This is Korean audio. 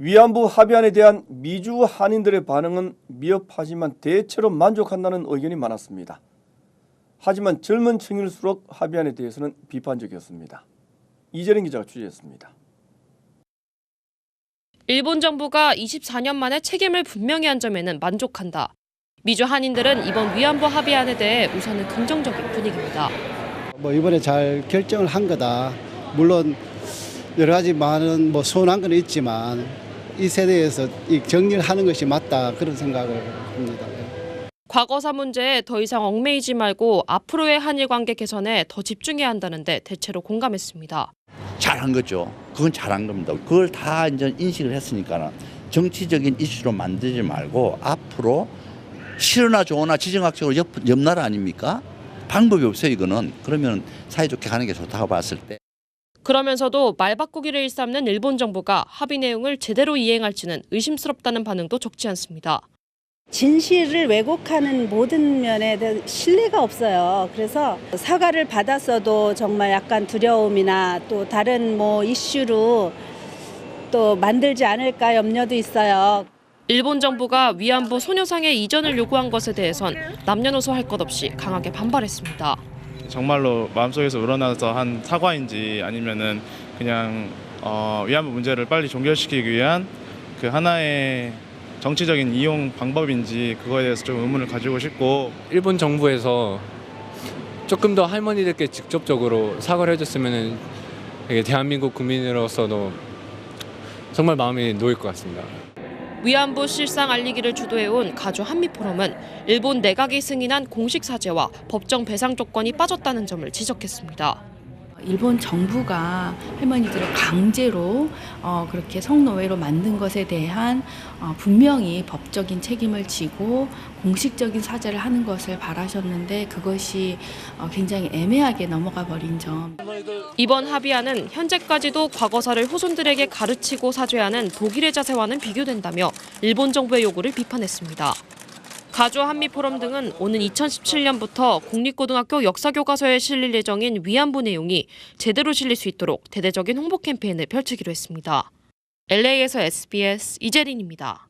위안부 합의안에 대한 미주 한인들의 반응은 미흡하지만 대체로 만족한다는 의견이 많았습니다. 하지만 젊은 층일수록 합의안에 대해서는 비판적이었습니다. 이재린 기자가 취재했습니다. 일본 정부가 24년 만에 책임을 분명히 한 점에는 만족한다. 미주 한인들은 이번 위안부 합의안에 대해 우선은 긍정적인 분위기입니다. 뭐 이번에 잘 결정을 한 거다. 물론 여러 가지 많은 뭐 서운한 건 있지만 이 세대에서 이 정리를 하는 것이 맞다 그런 생각을 합니다. 과거사 문제에 더 이상 얽매이지 말고 앞으로의 한일 관계 개선에 더 집중해야 한다는데 대체로 공감했습니다. 잘한 거죠. 그건 잘한 겁니다. 그걸 다 이제 인식을 했으니까 정치적인 이슈로 만들지 말고 앞으로 싫으나 좋으나 지정학적으로 옆, 옆 나라 아닙니까? 방법이 없어요, 이거는. 그러면 사이좋게 가는 게 좋다고 봤을 때. 그러면서도 말 바꾸기를 일삼는 일본 정부가 합의 내용을 제대로 이행할지는 의심스럽다는 반응도 적지 않습니다. 진실을 왜곡하는 모든 면에 대한 신뢰가 없어요. 그래서 사과를 받았어도 정말 약간 두려움이나 또 다른 뭐 이슈로 또 만들지 않을까 염려도 있어요. 일본 정부가 위안부 소녀상의 이전을 요구한 것에 대해선 남녀노소 할 것 없이 강하게 반발했습니다. 정말로 마음속에서 우러나서 한 사과인지 아니면은 그냥 어, 위안부 문제를 빨리 종결시키기 위한 그 하나의 정치적인 이용 방법인지 그거에 대해서 좀 의문을 가지고 싶고 일본 정부에서 조금 더 할머니들께 직접적으로 사과를 해줬으면 되게 대한민국 국민으로서도 정말 마음이 놓일 것 같습니다. 위안부 실상 알리기를 주도해온 가주 한미 포럼은 일본 내각이 승인한 공식 사죄와 법정 배상 조건이 빠졌다는 점을 지적했습니다. 일본 정부가 할머니들을 강제로 어, 그렇게 성노예로 만든 것에 대한 어, 분명히 법적인 책임을 지고 공식적인 사죄를 하는 것을 바라셨는데 그것이 어, 굉장히 애매하게 넘어가 버린 점. 이번 합의안은 현재까지도 과거사를 후손들에게 가르치고 사죄하는 독일의 자세와는 비교된다며 일본 정부의 요구를 비판했습니다. 가주 한미 포럼 등은 오는 2017년부터 공립고등학교 역사교과서에 실릴 예정인 위안부 내용이 제대로 실릴 수 있도록 대대적인 홍보 캠페인을 펼치기로 했습니다. LA에서 SBS 이재린입니다.